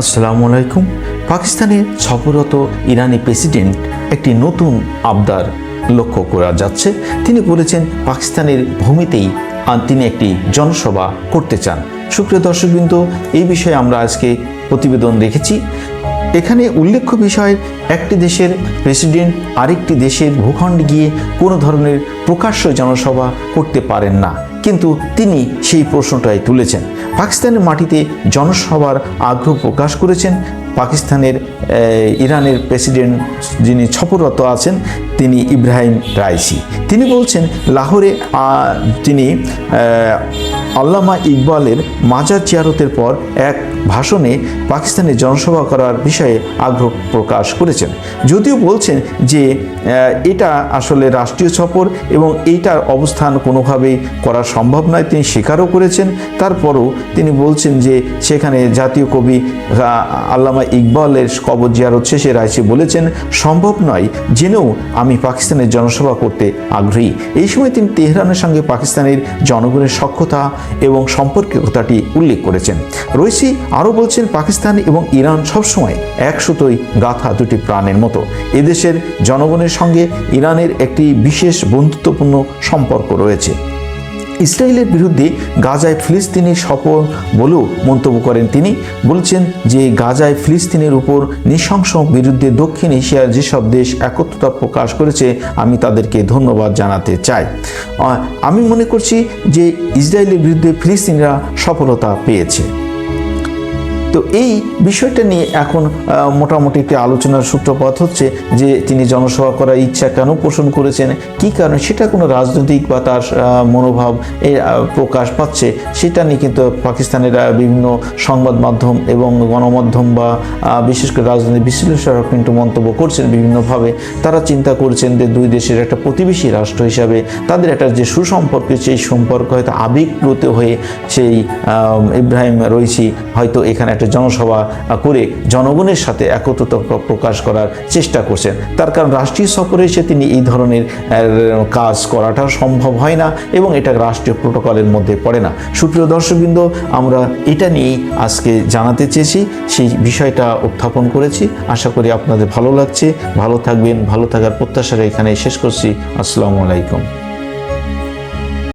আসসালামু আলাইকুম। পাকিস্তানের সফররত ইরানি প্রেসিডেন্ট একটি নতুন আবদার লক্ষ্য করা যাচ্ছে। তিনি বলেছেন, পাকিস্তানের ভূমিতেই তিনি একটি জনসভা করতে চান। সুপ্রিয় দর্শকবৃন্দ এই বিষয়ে আমরা আজকে প্রতিবেদন দেখেছি। এখানে উল্লেখ্য বিষয়, একটি দেশের প্রেসিডেন্ট আরেকটি দেশের ভূখণ্ডে গিয়ে কোনো ধরনের প্রকাশ্য জনসভা করতে পারেন না। কিন্তু তিনি সেই প্রশ্নটাই তুলেছেন। পাকিস্তানের মাটিতে জনসভার আগ্রহ প্রকাশ করেছেন। পাকিস্তানের ইরানের প্রেসিডেন্ট যিনি ছপরত আছেন, তিনি ইব্রাহিম রাইসি। তিনি বলছেন, লাহোরে তিনি আল্লামা ইকবালের মাজার জিয়ারতের পর এক ভাষণে পাকিস্তানে জনসভা করার বিষয়ে আগ্রহ প্রকাশ করেছেন। যদিও বলছেন যে এটা আসলে রাষ্ট্রীয় সফর এবং এইটার অবস্থান কোনোভাবেই করা সম্ভব নয় তিনি স্বীকারও করেছেন। তারপরও তিনি বলছেন যে, সেখানে জাতীয় কবি আল্লামা ইকবালের কবর জিয়ারত শেষে রাইসি বলেছেন, সম্ভব নয় জেনেও আমি পাকিস্তানের জনসভা করতে আগ্রহী। এই সময় তিনি তেহরানের সঙ্গে পাকিস্তানের জনগণের সক্ষতা এবং সম্পর্কের উল্লেখ করেছেন। রয়েছি আরও বলছেন, পাকিস্তান এবং ইরান সবসময় একসুতোই গাথা দুটি প্রাণের মতো। এদেশের জনগণের সঙ্গে ইরানের একটি বিশেষ বন্ধুত্বপূর্ণ সম্পর্ক রয়েছে। ইসরায়েলের বিরুদ্ধে গাজায় ফিলিস্তিনের সফর বলেও মন্তব্য করেন তিনি। বলছেন যে গাজায় ফিলিস্তিনের উপর নৃশংস বিরুদ্ধে দক্ষিণ এশিয়ার যেসব দেশ একত্রতা প্রকাশ করেছে, আমি তাদেরকে ধন্যবাদ জানাতে চাই। আমি মনে করছি যে ইসরায়েলের বিরুদ্ধে ফিলিস্তিনরা সফলতা পেয়েছে। তো এই বিষয়টা নিয়ে এখন মোটামুটি একটি আলোচনার সূত্রপাত হচ্ছে যে তিনি জনসভা করার ইচ্ছা কেন পোষণ করেছেন, কি কারণে, সেটা কোনো রাজনৈতিক বা তার মনোভাব এ প্রকাশ পাচ্ছে, সেটা নিয়ে কিন্তু পাকিস্তানের বিভিন্ন সংবাদ মাধ্যম এবং গণমাধ্যম বা বিশেষ করে রাজনৈতিক বিশ্লেষকরা কিন্তু মন্তব্য করছেন বিভিন্নভাবে। তারা চিন্তা করছেন যে দুই দেশের একটা প্রতিবেশী রাষ্ট্র হিসাবে তাদের একটা যে সুসম্পর্ক, সেই সম্পর্ক হয়তো আবেগপ্রত হয়ে সেই ইব্রাহিম রয়েছি হয়তো এখানে একটা জনসভা করে জনগণের সাথে একত্রতা প্রকাশ করার চেষ্টা করছেন। তার কারণ রাষ্ট্রীয় সফরে এসে তিনি এই ধরনের কাজ করাটা সম্ভব হয় না এবং এটা রাষ্ট্রীয় প্রোটোকলের মধ্যে পড়ে না। সুপ্রিয় দর্শকবৃন্দ, আমরা এটা নিয়েই আজকে জানাতে চেয়েছি। সেই বিষয়টা উত্থাপন করেছি। আশা করি আপনাদের ভালো লাগছে। ভালো থাকবেন, ভালো থাকার প্রত্যাশারে এখানে শেষ করছি। আসসালামু আলাইকুম।